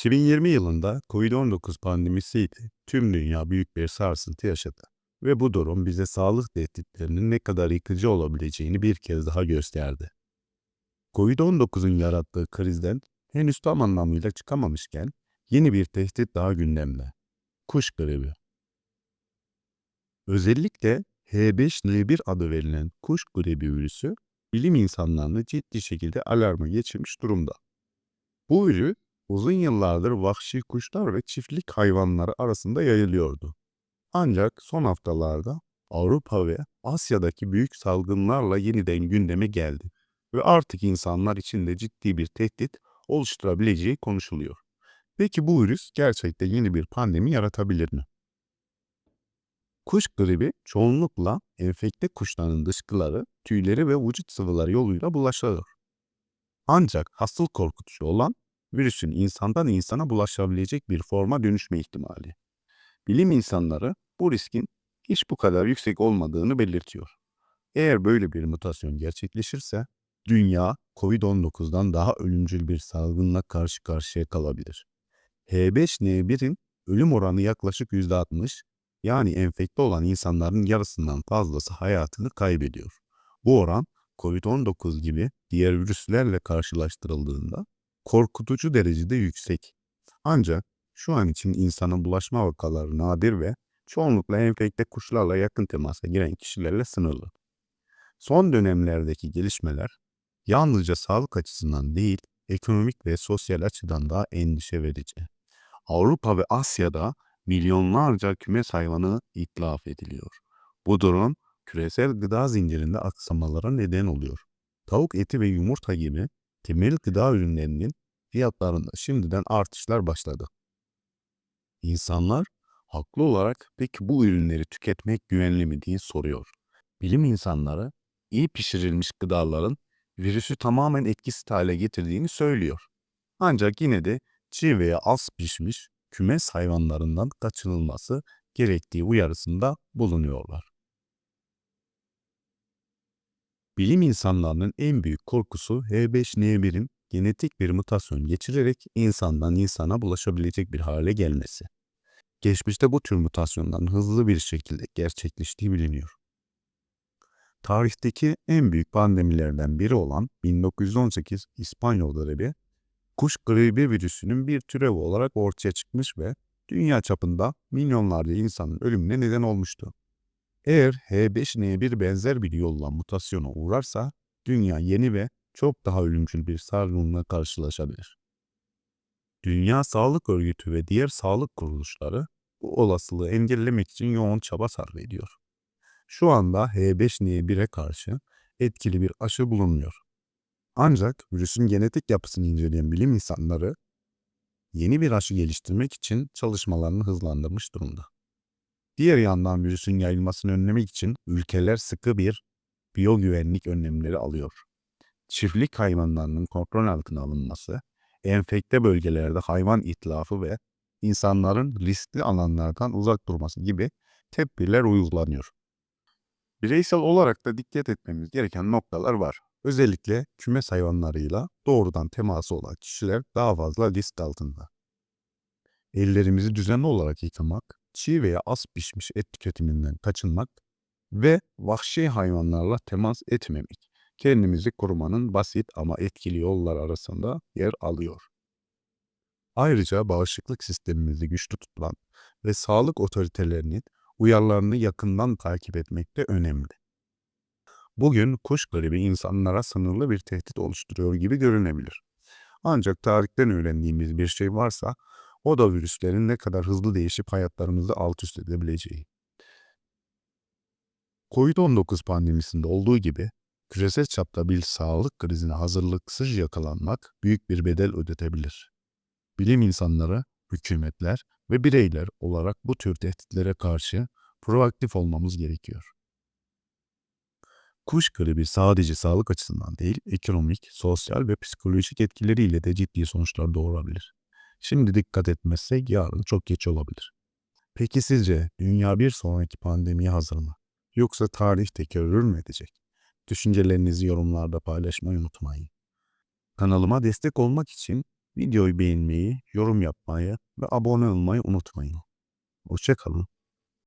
2020 yılında COVID-19 pandemisiyle tüm dünya büyük bir sarsıntı yaşadı. Ve bu durum bize sağlık tehditlerinin ne kadar yıkıcı olabileceğini bir kez daha gösterdi. COVID-19'un yarattığı krizden henüz tam anlamıyla çıkamamışken yeni bir tehdit daha gündemde. Kuş gribi. Özellikle H5N1 adı verilen kuş gribi virüsü bilim insanlarını ciddi şekilde alarma geçirmiş durumda. Bu virüs uzun yıllardır vahşi kuşlar ve çiftlik hayvanları arasında yayılıyordu. Ancak son haftalarda Avrupa ve Asya'daki büyük salgınlarla yeniden gündeme geldi ve artık insanlar için de ciddi bir tehdit oluşturabileceği konuşuluyor. Peki bu virüs gerçekten yeni bir pandemi yaratabilir mi? Kuş gribi çoğunlukla enfekte kuşların dışkıları, tüyleri ve vücut sıvıları yoluyla bulaşıyor. Ancak asıl korkutucu olan virüsün insandan insana bulaşabilecek bir forma dönüşme ihtimali. Bilim insanları bu riskin hiç bu kadar yüksek olmadığını belirtiyor. Eğer böyle bir mutasyon gerçekleşirse dünya COVID-19'dan daha ölümcül bir salgınla karşı karşıya kalabilir. H5N1'in ölüm oranı yaklaşık %60, yani enfekte olan insanların yarısından fazlası hayatını kaybediyor. Bu oran COVID-19 gibi diğer virüslerle karşılaştırıldığında korkutucu derecede yüksek. Ancak şu an için insana bulaşma vakaları nadir ve çoğunlukla enfekte kuşlarla yakın temasa giren kişilerle sınırlı. Son dönemlerdeki gelişmeler yalnızca sağlık açısından değil, ekonomik ve sosyal açıdan da endişe verici. Avrupa ve Asya'da milyonlarca kümes hayvanı itlaf ediliyor. Bu durum küresel gıda zincirinde aksamalara neden oluyor. Tavuk eti ve yumurta gibi temel gıda ürünlerinin fiyatlarında şimdiden artışlar başladı. İnsanlar haklı olarak peki bu ürünleri tüketmek güvenli mi diye soruyor. Bilim insanları iyi pişirilmiş gıdaların virüsü tamamen etkisiz hale getirdiğini söylüyor. Ancak yine de çiğ veya az pişmiş kümes hayvanlarından kaçınılması gerektiği uyarısında bulunuyorlar. Bilim insanlarının en büyük korkusu H5N1'in genetik bir mutasyon geçirerek insandan insana bulaşabilecek bir hale gelmesi. Geçmişte bu tür mutasyonların hızlı bir şekilde gerçekleştiği biliniyor. Tarihteki en büyük pandemilerden biri olan 1918 İspanyol gribi, kuş gribi virüsünün bir türevi olarak ortaya çıkmış ve dünya çapında milyonlarca insanın ölümüne neden olmuştu. Eğer H5N1 benzer bir yolla mutasyona uğrarsa dünya yeni ve çok daha ölümcül bir salgınla karşılaşabilir. Dünya Sağlık Örgütü ve diğer sağlık kuruluşları bu olasılığı engellemek için yoğun çaba sarf ediyor. Şu anda H5N1'e karşı etkili bir aşı bulunmuyor. Ancak virüsün genetik yapısını inceleyen bilim insanları yeni bir aşı geliştirmek için çalışmalarını hızlandırmış durumda. Diğer yandan virüsün yayılmasını önlemek için ülkeler sıkı bir biyogüvenlik önlemleri alıyor. Çiftlik hayvanlarının kontrol altına alınması, enfekte bölgelerde hayvan itlafı ve insanların riskli alanlardan uzak durması gibi tedbirler uygulanıyor. Bireysel olarak da dikkat etmemiz gereken noktalar var. Özellikle kümes hayvanlarıyla doğrudan teması olan kişiler daha fazla risk altında. Ellerimizi düzenli olarak yıkamak, çiğ veya az pişmiş et tüketiminden kaçınmak ve vahşi hayvanlarla temas etmemek kendimizi korumanın basit ama etkili yollar arasında yer alıyor. Ayrıca bağışıklık sistemimizi güçlü tutan ve sağlık otoritelerinin uyarılarını yakından takip etmek de önemli. Bugün kuş gribi insanlara sınırlı bir tehdit oluşturuyor gibi görünebilir. Ancak tarihten öğrendiğimiz bir şey varsa o da virüslerin ne kadar hızlı değişip hayatlarımızı alt üst edebileceği. Covid-19 pandemisinde olduğu gibi küresel çapta bir sağlık krizine hazırlıksız yakalanmak büyük bir bedel ödetebilir. Bilim insanları, hükümetler ve bireyler olarak bu tür tehditlere karşı proaktif olmamız gerekiyor. Kuş gribi sadece sağlık açısından değil, ekonomik, sosyal ve psikolojik etkileriyle de ciddi sonuçlar doğurabilir. Şimdi dikkat etmezsek yarın çok geç olabilir. Peki sizce dünya bir sonraki pandemiye hazır mı? Yoksa tarih tekerrür mü edecek? Düşüncelerinizi yorumlarda paylaşmayı unutmayın. Kanalıma destek olmak için Videoyu beğenmeyi, yorum yapmayı ve abone olmayı unutmayın. Hoşça kalın.